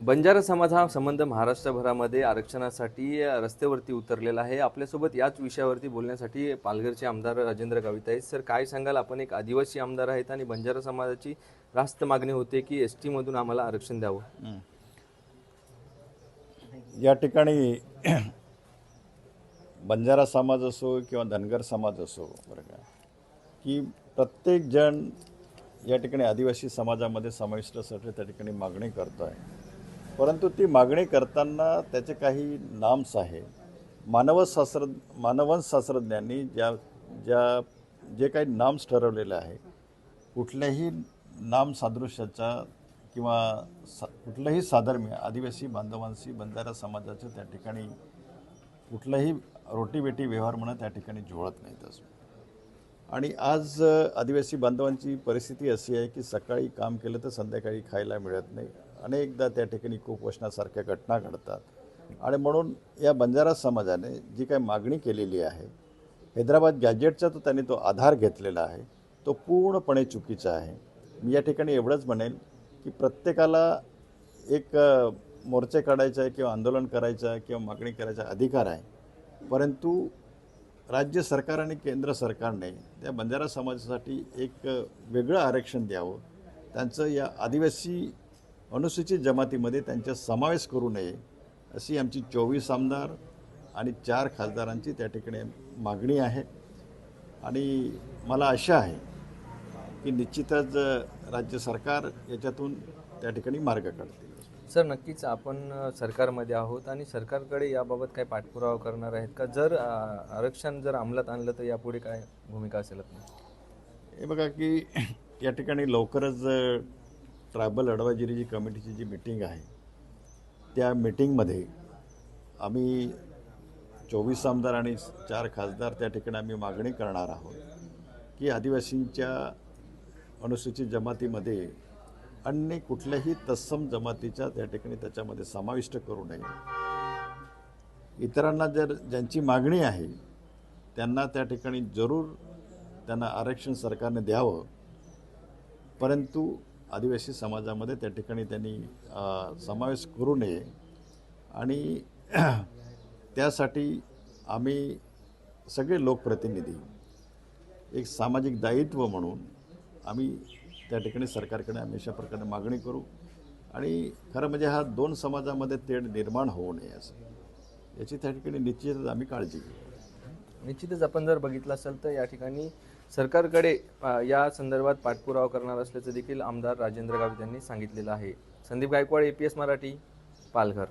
बंजारा समाज हा संबंध महाराष्ट्रभरामध्ये आरक्षणासाठी रस्त्यावरती उतरलेला आहे. आपल्यासोबत याच विषयावरती बोलण्यासाठी पालघरचे आमदार राजेंद्र गावित आहेत. सर काय सांगाल? आपण एक आदिवासी आमदार आहेत आणि बंजारा समाजाची रास्त मागणी होते की एस टीमधून आम्हाला आरक्षण द्यावं. या ठिकाणी बंजारा समाज असो किंवा धनगर समाज असो बरं का की प्रत्येक जण या ठिकाणी आदिवासी समाजामध्ये समाविष्टासाठी त्या ठिकाणी मागणी करतो आहे परंतु ती मागणी करताना त्याचे काही नाम्स आहे. मानवशास्त्र मानवशास्त्रज्ञांनी ज्या ज्या जे काही नाम्स ठरवलेले आहे कुठल्याही नाम सादृश्याचा किंवा सा कुठलंही साधर्म्य आदिवासी बांधवांशी बंजारा समाजाचं त्या ठिकाणी कुठलाही रोटीबेटी व्यवहार म्हणा त्या ठिकाणी जुळत नाहीत असं. आणि आज आदिवासी बांधवांची परिस्थिती अशी आहे की सकाळी काम केलं तर संध्याकाळी खायला मिळत नाही. अनेकदा त्या ठिकाणी कुपोषणासारख्या घटना घडतात. आणि म्हणून या बंजारा समाजाने जी काही मागणी केलेली आहे हैदराबाद गॅजेटचा तो त्यांनी तो आधार घेतलेला आहे तो पूर्णपणे चुकीचा आहे. मी या ठिकाणी एवढंच म्हणेल की प्रत्येकाला एक मोर्चे काढायचा आहे किंवा आंदोलन करायचं आहे किंवा मागणी करायचा अधिकार आहे. परंतु राज्य सरकार आणि केंद्र सरकारने त्या बंजारा समाजासाठी एक वेगळं आरक्षण द्यावं. त्यांचं या आदिवासी अनुसूचित जमातीमध्ये त्यांचा समावेश करू नये अशी आमची चोवीस आमदार आणि चार खासदारांची त्या ठिकाणी मागणी आहे. आणि मला आशा आहे की निश्चितच राज्य सरकार याच्यातून त्या ठिकाणी मार्ग काढतील. सर नक्कीच आपण सरकारमध्ये आहोत आणि सरकारकडे याबाबत काय पाठपुरावा करणार आहेत का? जर आरक्षण जर अंमलात आणलं तर यापुढे काय भूमिका असेल हे बघा की या ठिकाणी लवकरच ट्रायबल अडवायजरी कमिटीची जी मिटिंग आहे त्या मिटिंगमध्ये आम्ही चोवीस आमदार आणि चार खासदार त्या ठिकाणी आम्ही मागणी करणार आहोत की आदिवासींच्या अनुसूचित जमातीमध्ये अन्य कुठल्याही तत्सम जमातीच्या त्या ठिकाणी त्याच्यामध्ये समाविष्ट करू नये. इतरांना जर ज्यांची मागणी आहे त्यांना त्या ठिकाणी जरूर त्यांना आरक्षण सरकारने द्यावं. परंतु आदिवासी समाजामध्ये त्या ठिकाणी त्यांनी समावेश करू नये. आणि त्यासाठी आम्ही सगळे लोकप्रतिनिधी एक सामाजिक दायित्व म्हणून आम्ही त्या ठिकाणी सरकारकडे आम्ही अशा प्रकारे मागणी करू. आणि खरं म्हणजे हा दोन समाजामध्ये तेढ निर्माण होऊ नये असं. याची त्या ठिकाणी निश्चितच आम्ही काळजी घेऊ. निश्चितच आपण जर बघितलं असेल तर या ठिकाणी सरकारकडे या संदर्भात पाठपुरावा करणार असल्याचं देखील आमदार राजेंद्र गावित यांनी सांगितलेलं आहे. Sandeep Gaikwad A P S Marathi Palghar.